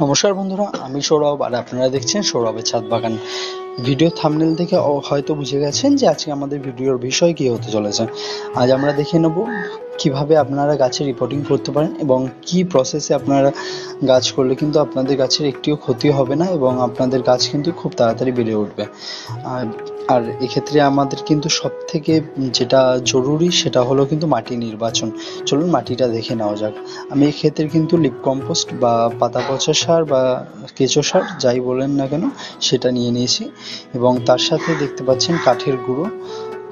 নমস্কার বন্ধুরা, আমি সৌরভ আর আপনারা দেখছেন সৌরভের ছাদ বাগান। ভিডিও থামনেল থেকে হয়তো বুঝে গেছেন যে আজকে আমাদের ভিডিওর বিষয় কি হতে চলেছে। আজ আমরা দেখে নেব কীভাবে আপনারা গাছের রিপোর্টিং করতে পারেন এবং কি প্রসেসে আপনারা গাছ করলে কিন্তু আপনাদের গাছের একটিও ক্ষতি হবে না এবং আপনাদের গাছ কিন্তু খুব তাড়াতাড়ি বেড়ে উঠবে। আর আর এক্ষেত্রে আমাদের কিন্তু সব থেকে যেটা জরুরি সেটা হলো কিন্তু মাটি নির্বাচন। চলুন মাটিটা দেখে নেওয়া যাক। আমি এক্ষেত্রে কিন্তু লিপ কম্পোস্ট বা পাতা পচা সার বা কেঁচো সার যাই বলেন না কেন সেটা নিয়ে নিয়েছি এবং তার সাথে দেখতে পাচ্ছেন কাঠের গুঁড়ো।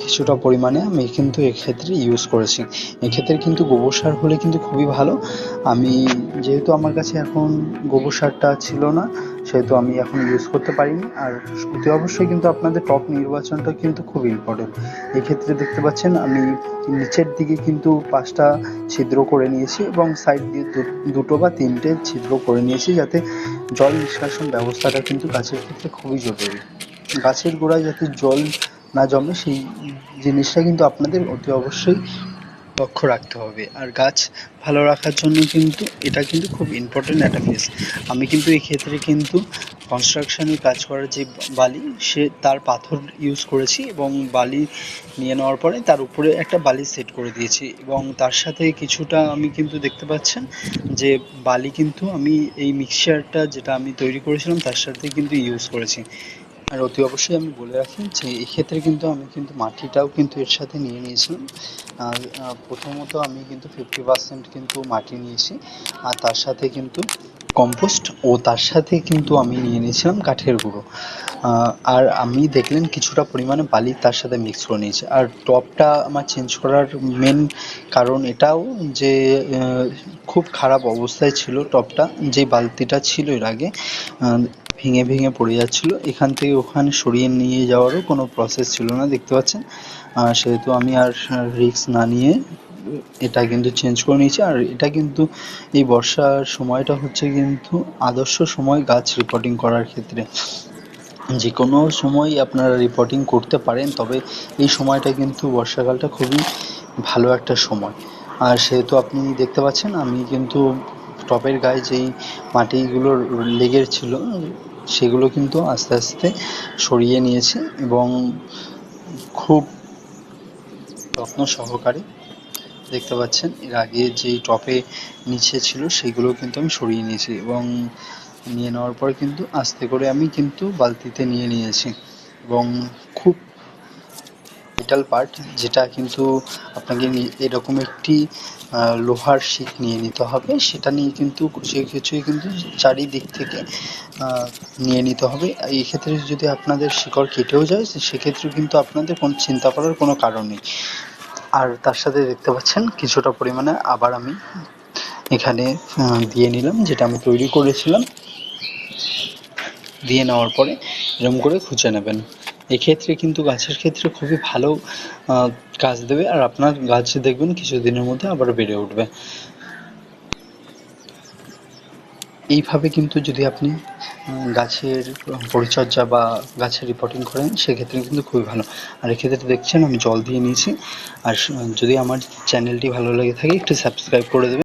কিছুটা পরিমাণে আমি কিন্তু এক্ষেত্রে ইউজ করেছি। এক্ষেত্রে কিন্তু গোবর সার হলে কিন্তু খুবই ভালো। আমি যেহেতু আমার কাছে এখন গোবর সারটা ছিল না, সেহেতু আমি এখন ইউজ করতে পারিনি। আর অতি অবশ্যই কিন্তু আপনাদের টপ নির্বাচনটা কিন্তু খুব ইম্পর্টেন্ট এক্ষেত্রে দেখতে পাচ্ছেন, আমি নিচের দিকে কিন্তু পাঁচটা ছিদ্র করে নিয়েছি এবং সাইড দিয়ে দুটো বা তিনটে ছিদ্র করে নিয়েছি যাতে জল নিষ্কাশন ব্যবস্থাটা কিন্তু গাছের ক্ষেত্রে খুবই জরুরি। গাছের গোড়ায় যাতে জল না জমে, সেই জিনিসটা কিন্তু আপনাদের অতি অবশ্যই লক্ষ্য রাখতে হবে। আর গাছ ভালো রাখার জন্য কিন্তু এটা কিন্তু খুব ইম্পর্টেন্ট একটা ফেস আমি কিন্তু এই ক্ষেত্রে কিন্তু কনস্ট্রাকশনের কাজ করার যে বালি, সে তার পাথর ইউজ করেছি এবং বালি নিয়ে নেওয়ার পরে তার উপরে একটা বালি সেট করে দিয়েছি। এবং তার সাথে কিছুটা আমি কিন্তু দেখতে পাচ্ছেন যে বালি কিন্তু আমি এই মিক্সচারটা যেটা আমি তৈরি করেছিলাম, তার সাথে কিন্তু ইউজ করেছি। আর অতি অবশ্যই আমি বলে রাখি যে এক্ষেত্রে কিন্তু আমি কিন্তু মাটিটাও কিন্তু এর সাথে নিয়ে নিয়েছিলাম। আর প্রথমত আমি কিন্তু ফিফটি পার্সেন্ট কিন্তু মাটি নিয়েছি। আর তার সাথে কিন্তু কম্পোস্ট ও তার সাথে কিন্তু আমি নিয়ে নিয়েছিলাম কাঠের গুঁড়ো। আর আমি দেখলেন কিছুটা পরিমাণে বালি তার সাথে মিক্স করে নিয়েছি। আর টপটা আমার চেঞ্জ করার মেন কারণ এটাও যে খুব খারাপ অবস্থায় ছিল টপটা। যে বালতিটা ছিল এর আগে ভেঙে ভেঙে পড়ে যাচ্ছিল। এখান থেকে ওখানে সরিয়ে নিয়ে যাওয়ারও কোনো প্রসেস ছিল না, দেখতে পাচ্ছেন? সেহেতু আমি আর রিস্ক না নিয়ে এটা কিন্তু চেঞ্জ করে নিয়েছি। আর এটা কিন্তু এই বর্ষার সময়টা হচ্ছে কিন্তু আদর্শ সময় গাছ রিপোর্টিং করার ক্ষেত্রে। যে কোনো সময় আপনারা রিপোর্টিং করতে পারেন, তবে এই সময়টা কিন্তু বর্ষাকালটা খুবই ভালো একটা সময়। আর সেহেতু আপনি দেখতে পাচ্ছেন, আমি কিন্তু টবের গায়ে যেই মাটিগুলো লেগে ছিল সেগুলো কিন্তু আস্তে আস্তে সরিয়ে নিয়েছে এবং খুব যত্ন সহকারে দেখতে পাচ্ছেন, এর আগে যেই টপে নিচে ছিল সেগুলো কিন্তু আমি সরিয়ে নিয়েছি এবং নিয়ে নেওয়ার পর কিন্তু আস্তে করে আমি কিন্তু বালতিতে নিয়ে নিয়েছি এবং ভিটাল পার্ট যেটা কিন্তু আপনাকে এরকম একটি লোহার শিক নিয়ে নিতে হবে। সেটা নিয়ে কিন্তু কিছুই কিন্তু চারিদিক থেকে নিয়ে নিতে হবে। এই ক্ষেত্রে যদি আপনাদের শিকড় কেটেও যায় সেক্ষেত্রে কিন্তু আপনাদের কোনো চিন্তা করার কোনো কারণ নেই। আর তার সাথে দেখতে পাচ্ছেন, কিছুটা পরিমাণে আবার আমি এখানে দিয়ে নিলাম, যেটা আমি তৈরি করেছিলাম। দিয়ে নেওয়ার পরে এরকম করে খুঁজে নেবেন। এক্ষেত্রে কিন্তু গাছের ক্ষেত্রে খুবই ভালো কাজ দেবে। আর আপনার গাছ দেখবেন কিছুদিনের মধ্যে আবার বেড়ে উঠবে। এইভাবে কিন্তু যদি আপনি গাছের পরিচর্যা বা গাছের রিপোর্টিং করেন, সেক্ষেত্রে কিন্তু খুবই ভালো। আর এক্ষেত্রে দেখছেন আমি জল দিয়ে নিয়েছি। আর যদি আমার চ্যানেলটি ভালো লেগে থাকে, একটু সাবস্ক্রাইব করে দেবেন।